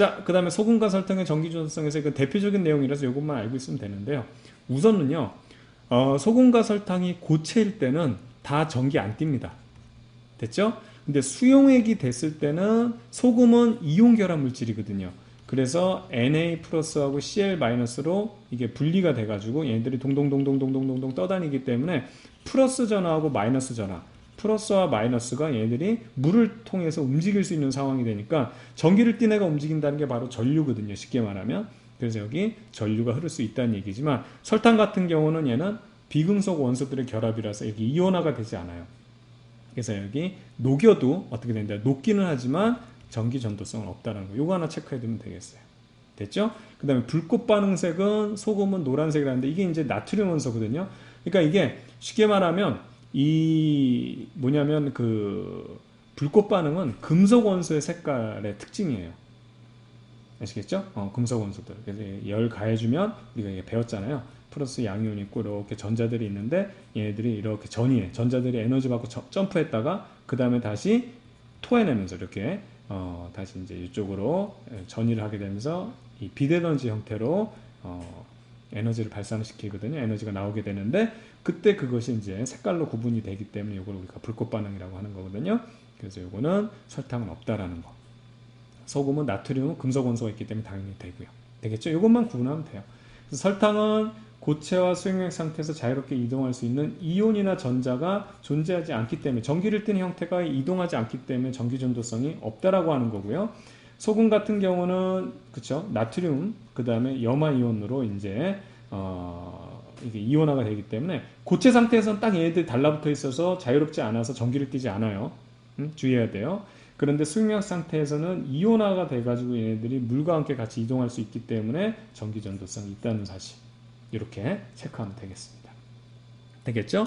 자, 그 다음에 소금과 설탕의 전기 전도성에서 그 대표적인 내용이라서 이것만 알고 있으면 되는데요. 우선은요, 어, 소금과 설탕이 고체일 때는 다 전기 안 띱니다. 됐죠? 근데 수용액이 됐을 때는 소금은 이온 결합 물질이거든요. 그래서 Na 플러스하고 Cl 마이너스로 이게 분리가 돼가지고 얘네들이 동동동동동동동동 떠다니기 때문에 플러스 전하고 마이너스 전하 플러스와 마이너스가 얘네들이 물을 통해서 움직일 수 있는 상황이 되니까 전기를 띤 애가 움직인다는 게 바로 전류거든요. 쉽게 말하면. 그래서 여기 전류가 흐를 수 있다는 얘기지만 설탕 같은 경우는 얘는 비금속 원소들의 결합이라서 여기 이온화가 되지 않아요. 그래서 여기 녹여도 어떻게 된다? 녹기는 하지만 전기 전도성은 없다는 거. 요거 하나 체크해 두면 되겠어요. 됐죠? 그 다음에 불꽃 반응색은 소금은 노란색이라는데 이게 이제 나트륨 원소거든요. 그러니까 이게 쉽게 말하면 이 뭐냐면 그 불꽃 반응은 금속 원소의 색깔의 특징이에요. 아시겠죠? 어, 금속 원소들. 그래서 열 가해주면 우리가 이게 배웠잖아요. 플러스 양이온 있고 이렇게 전자들이 있는데 얘네들이 이렇게 전이에 전자들이 에너지 받고 저, 점프했다가 그 다음에 다시 토해내면서 이렇게 어, 다시 이제 이쪽으로 전이를 하게 되면서 이 비대던지 형태로 어, 에너지를 발산시키거든요. 에너지가 나오게 되는데 그때 그것이 이제 색깔로 구분이 되기 때문에 이걸 우리가 불꽃 반응이라고 하는 거거든요. 그래서 이거는 설탕은 없다라는 거. 소금은 나트륨, 금속 원소가 있기 때문에 당연히 되고요. 되겠죠? 이것만 구분하면 돼요. 설탕은 고체와 수용액 상태에서 자유롭게 이동할 수 있는 이온이나 전자가 존재하지 않기 때문에 전기를 띠는 형태가 이동하지 않기 때문에 전기 전도성이 없다라고 하는 거고요. 소금 같은 경우는 그쵸 나트륨 그 다음에 염화 이온으로 이제 어 이게 이온화가 되기 때문에 고체 상태에서는 딱 얘네들이 달라붙어 있어서 자유롭지 않아서 전기를 띠지 않아요. 음? 주의해야 돼요. 그런데 수용액 상태에서는 이온화가 돼가지고 얘네들이 물과 함께 같이 이동할 수 있기 때문에 전기 전도성이 있다는 사실. 이렇게 체크하면 되겠습니다. 되겠죠?